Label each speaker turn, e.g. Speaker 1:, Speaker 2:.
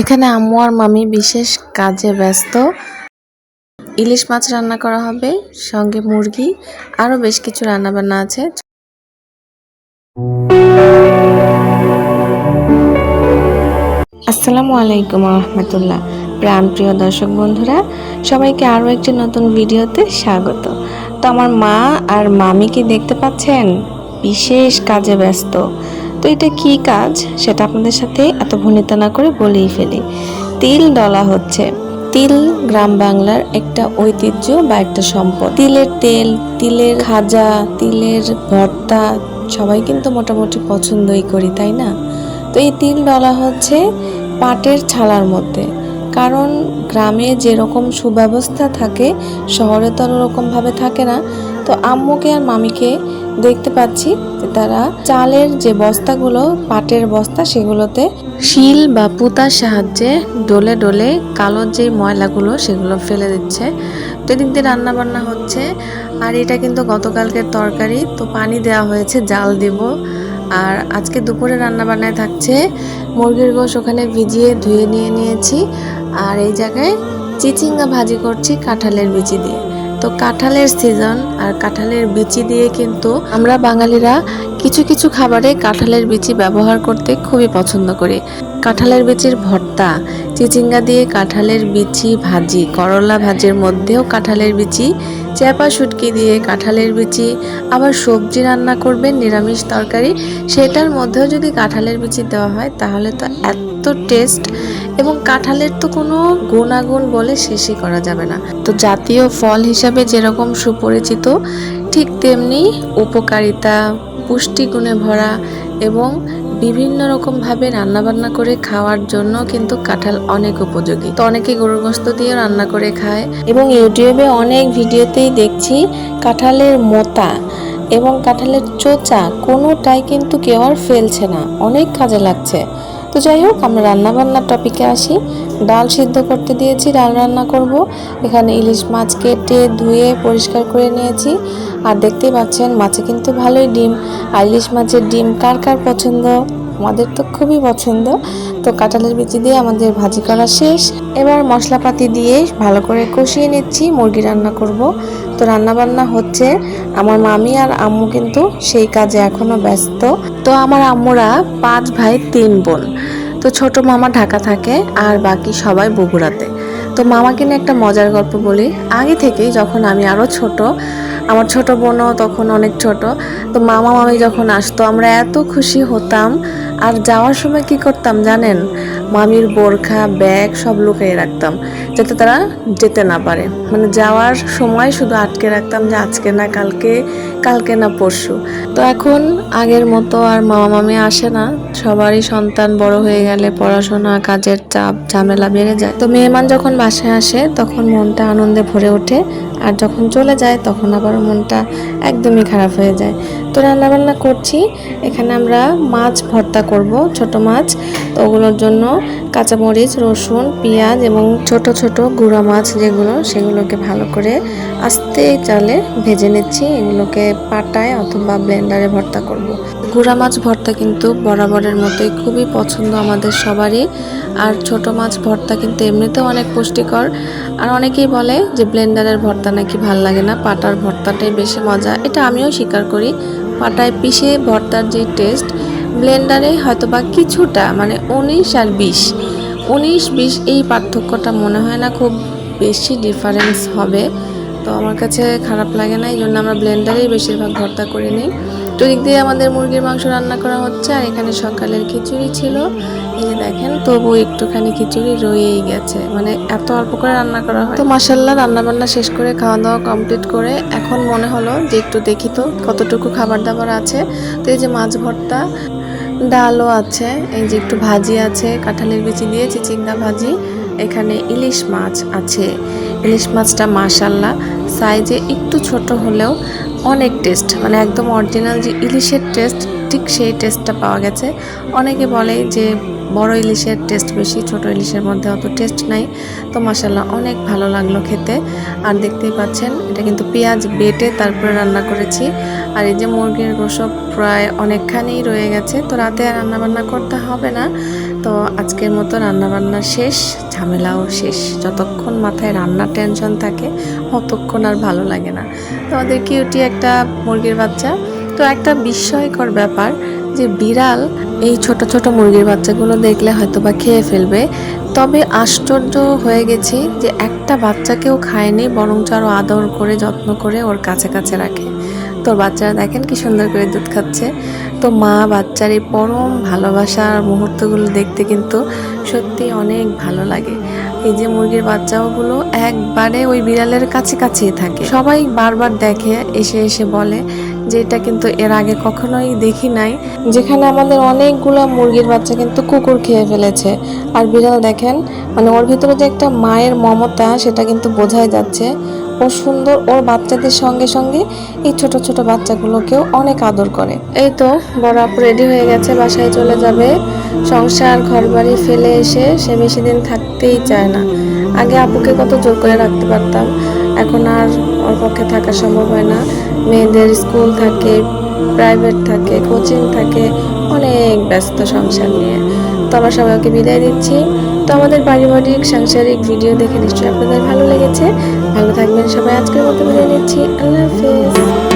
Speaker 1: এখানে আম্মু আর মামি বিশেষ কাজে ব্যস্ত। ইলিশ মাছ রান্না করা হবে, সঙ্গে মুরগি আরও বেশ কিছু রান্না বান্না আছে। আসসালামু আলাইকুম রহমতুল্লাহ। প্রাণ প্রিয় দর্শক বন্ধুরা, সবাইকে আরও একটি নতুন ভিডিওতে স্বাগত। তো আমার মা আর মামিকে দেখতে পাচ্ছেন, বিশেষ কাজে ব্যস্ত। তো এটা কি কাজ? সেটা আপনাদের সাথে এত ভনিতা না করে বলেই ফেলি। তিল ডলা হচ্ছে। তিল গ্রাম বাংলার একটা ঐতিহ্য বা একটা সম্পদ। তিলের তেল, তিলের খাজা, তিলের ভর্তা সবাই কিন্তু মোটামুটি পছন্দই করি, তাই না? তো এই তিল ডলা হচ্ছে পাটের ছালার মধ্যে। কারণ গ্রামে যেরকম সুব্যবস্থা থাকে, শহরে তো আর ওরকমভাবে থাকে না। তো আম্মুকে আর মামিকে দেখতে পাচ্ছি যে তারা চালের যে বস্তাগুলো, পাটের বস্তা, সেগুলোতে শিল বা পুতার সাহায্যে ডলে ডলে কালো যে ময়লাগুলো, সেগুলো ফেলে দিচ্ছে। তো এদিক দিয়ে রান্না বান্না হচ্ছে। আর এটা কিন্তু গতকালকের তরকারি। তো পানি দেওয়া হয়েছে, জাল দিব। আর আজকে দুপুরে রান্না বান্নায় থাকছে মুরগির গোশ ওখানে ভিজিয়ে ধুয়ে নিয়ে নিয়েছি। আর এই জায়গায় চিচিঙ্গা ভাজি করছি কাঁঠালের বিচি দিয়ে। তো কাঁঠালের সিজন আর কাঁঠালের বিচি দিয়ে কিন্তু আমরা বাঙালিরা কিছু কিছু খাবারে কাঁঠালের বিচি ব্যবহার করতে খুবই পছন্দ করি। কাঁঠালের বিচির ভর্তা, চিচিঙ্গা দিয়ে কাঁঠালের বিচি ভাজি, করলা ভাজির মধ্যেও কাঁঠালের বিচি, চ্যাপা শুটকি দিয়ে কাঁঠালের বিচি, আবার সবজি রান্না করবেন নিরামিষ তরকারি, সেটার মধ্যেও যদি কাঁঠালের বিচি দেওয়া হয় তাহলে তো এত টেস্ট এবং কাঁঠালের তো কোনো গুণাগুণ বলে শেষই করা যাবে না। তো জাতীয় ফল হিসাবে যেরকম সুপরিচিত, ঠিক তেমনি উপকারিতা, পুষ্টিগুণে ভরা এবং বিভিন্ন রকমভাবে রান্নাবান্না করে খাওয়ার জন্য কিন্তু কাঁঠাল অনেক উপযোগী। তো অনেকে গরুর গোস্ত দিয়ে রান্না করে খায় এবং ইউটিউবে অনেক ভিডিওতেই দেখছি কাঁঠালের মোতা এবং কাঁঠালের চোচা কোনোটাই কিন্তু কেউ আর ফেলছে না। অনেক কাজে লাগছে। তো যাই হোক, আমরা রান্না বান্নার টপিকে আসি। ডাল সিদ্ধ করতে দিয়েছি, ডাল রান্না করব। এখানে ইলিশ মাছ কেটে ধুয়ে পরিষ্কার করে নিয়েছি। আর দেখতেই পাচ্ছেন, মাছে কিন্তু ভালোই ডিম। আর ইলিশ মাছের ডিম কার কার পছন্দ? আমাদের তো খুবই পছন্দ। তো কাঁঠালের বিচি দিয়ে আমাদের ভাজি করা শেষ। এবার মশলাপাতি দিয়ে ভালো করে কষিয়ে নিচ্ছি, মুরগি রান্না করব। তো রান্না বান্না হচ্ছে। আমার মামি আর আম্মু কিন্তু সেই কাজে এখনও ব্যস্ত। তো আমার আম্মুরা পাঁচ ভাই, তিন বোন। তো ছোট মামা ঢাকা থাকে আর বাকি সবাই বগুড়াতে। তো মামাকে নিয়ে একটা মজার গল্প বলি। আগে থেকেই যখন আমি আরও ছোট, আমার ছোট বোনও তখন অনেক ছোট, তো মামা মামি যখন আসতো আমরা এত খুশি হতাম। আর যাওয়ার সময় কি করতাম জানেন? মামির বোরখা, ব্যাগ সব লুকিয়ে রাখতাম, যাতে তারা যেতে না পারে। মানে যাওয়ার সময় শুধু আটকে রাখতাম যে আজকে না কালকে কালকে না পরশু। তো এখন আগের মতো আর মামা মামি আসে না। সবারই সন্তান বড় হয়ে গেলে পড়াশোনা, কাজের চাপ, ঝামেলা বেড়ে যায়। তো মেহমান যখন বাসায় আসে, তখন মনটা আনন্দে ভরে ওঠে। আর যখন চলে যায়, তখন আবার মনটা একদমই খারাপ হয়ে যায়। তো রান্নাবান্না করছি। এখানে আমরা মাছ ভর্তা করব, ছোট মাছ। তো ওগুলোর জন্য কাঁচামরিচ, রসুন, পেঁয়াজ এবং ছোট ছোট গুঁড়া মাছ যেগুলো, সেগুলোকে ভালো করে আস্তে চালে ভেজে নিচ্ছি, এগুলোকে পাটায় অথবা ব্লেন্ডারে ভর্তা করব। গুঁড়া মাছ ভর্তা কিন্তু বরাবরের মতোই খুবই পছন্দ আমাদের সবারই। আর ছোট মাছ ভর্তা কিন্তু এমনিতেও অনেক পুষ্টিকর। আর অনেকেই বলে যে ব্লেন্ডারের ভর্তা নাকি ভালো লাগে না, পাটার ভর্তাটাই বেশি মজা। এটা আমিও স্বীকার করি, পাটায় পিষে ভর্তার যে টেস্ট ব্লেন্ডারে হয়তো বা কিছুটা মানে উনিশ আর বিশ। উনিশ, বিশ এই পার্থক্যটা মনে হয় না খুব বেশি ডিফারেন্স হবে। তো আমার কাছে খারাপ লাগে না এই জন্য আমরা ব্লেন্ডারেই বেশিরভাগ ভর্তা করে নিই। তো দিক দিয়ে আমাদের মুরগির মাংস রান্না করা হচ্ছে, আর এখানে সকালের খিচুড়ি ছিল। এই যে দেখেন, তবু একটুখানি খিচুড়ি রয়েই গেছে। মানে এত অল্প করে রান্না করা হয়। তো মাসাল্লাহ রান্না বান্না শেষ করে খাওয়া দাওয়া কমপ্লিট করে এখন মনে হলো যে একটু দেখি তো কতটুকু খাবার দাবার আছে। তো এই যে মাছ ভর্তা, ডালও আছে, এই যে একটু ভাজি আছে, কাঁঠালের বিচি দিয়ে চিচিঙ্গা ভাজি, এখানে ইলিশ মাছ আছে। ইলিশ মাছটা মাশাল্লাহ। সাইজে একটু ছোট হলেও অনেক টেস্ট মানে একদম অরিজিনাল যে ইলিশের টেস্ট ঠিক সেই টেস্টটা পাওয়া গেছে। অনেকে বলে যে বড় ইলিশের টেস্ট বেশি, ছোট ইলিশের মধ্যে অত টেস্ট নাই। তো মাসাল্লাহ অনেক ভালো লাগল খেতে। আর দেখতেই পাচ্ছেন, এটা কিন্তু পেঁয়াজ বেটে তারপরে রান্না করেছি। আর এই যে মুরগির গোসব প্রায় অনেকখানি রয়ে গেছে, তো রাতে আর রান্নাবান্না করতে হবে না। তো আজকের মতো রান্নাবান্না শেষ, ঝামেলাও শেষ। যতক্ষণ মাথায় রান্নার টেনশন থাকে ততক্ষণ আর ভালো লাগে না। তো আমাদের কিউটি একটা মুরগির বাচ্চা। তো একটা বিস্ময়কর ব্যাপার যে বিড়াল এই ছোট ছোট মুরগির বাচ্চাগুলো দেখলে হয়তো বা খেয়ে ফেলবে। তবে আশ্চর্য হয়ে গেছি যে একটা বাচ্চাকেও খায়নি, বরঞ্চ আরও আদর করে, যত্ন করে ওর কাছে কাছে রাখে। তোর বাচ্চারা দেখেন কি সুন্দর করে দুধ খাচ্ছে। তো মা বাচ্চার এই পরম ভালোবাসার মুহূর্তগুলো দেখতে কিন্তু সত্যি অনেক ভালো লাগে। এই যে মুরগির বাচ্চাগুলো একবারে ওই বিড়ালের কাছে কাছেই থাকে। সবাই বারবার দেখে, এসে এসে বলে যে এটা কিন্তু এর আগে কখনোই দেখি নাই, যেখানে আমাদের অনেকগুলো মুরগির বাচ্চা কিন্তু কুকুর খেয়ে ফেলেছে। আর বিড়াল দেখেন মানে ওর ভিতরে যে একটা মায়ের মমতা, সেটা কিন্তু বোঝাই যাচ্ছে। ও সুন্দর, ওর বাচ্চাদের সঙ্গে সঙ্গে এই ছোট ছোট বাচ্চাগুলোকেও অনেক আদর করে। এই তো, বড় আপু রেডি হয়ে গেছে, বাসায় চলে যাবে। সংসার ঘর বাড়ি ফেলে এসে সে বেশি দিন থাকতেই চায় না। আগে আপুকে কত জোর করে রাখতে পারতাম। এখন আর ওর পক্ষে থাকা সম্ভব হয় না। মেয়েদের স্কুল থাকে প্রাইভেট থাকে কোচিং থাকে, অনেক ব্যস্ত সংসার নিয়ে। তো আমরা সবাইকে বিদায় দিচ্ছি। তো আমাদের পারিবারিক, সাংসারিক ভিডিও দেখে নিশ্চয়ই আপনাদের ভালো লেগেছে। ভালো থাকবেন সবাই। আজকের মতো বিদায় নিচ্ছি। আল্লাহ হাফেজ।